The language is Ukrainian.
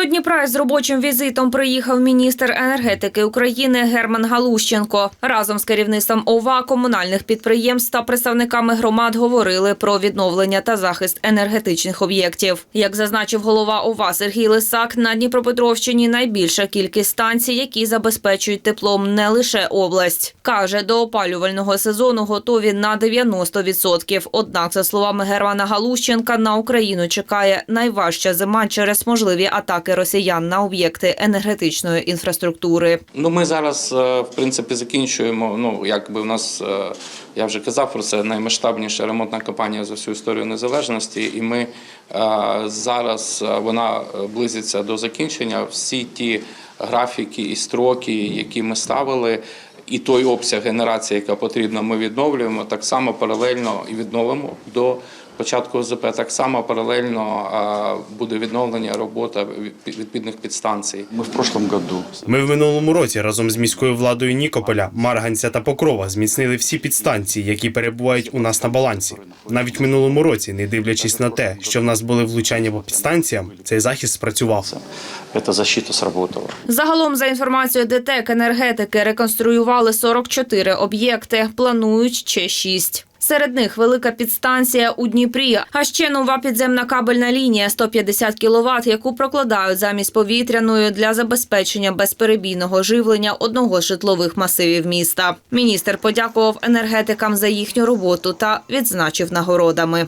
До Дніпра з робочим візитом приїхав міністр енергетики України Герман Галущенко. Разом з керівництвом ОВА, комунальних підприємств та представниками громад говорили про відновлення та захист енергетичних об'єктів. Як зазначив голова ОВА Сергій Лисак, на Дніпропетровщині найбільша кількість станцій, які забезпечують теплом не лише область. Каже, до опалювального сезону готові на 90%. Однак, за словами Германа Галущенка, на Україну чекає найважча зима через можливі атаки росіян на об'єкти енергетичної інфраструктури. Ну, ми зараз, е, в принципі, закінчуємо. Ну, якби у нас, е, я вже казав про це, наймасштабніша ремонтна кампанія за всю історію незалежності, і ми е, зараз вона близиться до закінчення. Всі ті графіки і строки, які ми ставили. І той обсяг генерації, яка потрібна, ми відновлюємо так само паралельно і відновимо до початку ОЗП. Так само паралельно е, буде відновлення робота від- відповідних підстанцій. Мы в прошлом году Ми в минулому році разом з міською владою Нікополя, Марганця та Покрова зміцнили всі підстанції, які перебувають у нас на балансі. Навіть в минулому році, не дивлячись на те, що в нас були влучання по підстанціям, цей захист спрацював. эта защита сработала. Загалом, за інформацією ДТЕК енергетики, реконструювали 44 об'єкти, планують ще 6. Серед них велика підстанція у Дніпрі, а ще нова підземна кабельна лінія 150 кВт, яку прокладають замість повітряної для забезпечення безперебійного живлення одного з житлових масивів міста. Міністр подякував енергетикам за їхню роботу та відзначив нагородами.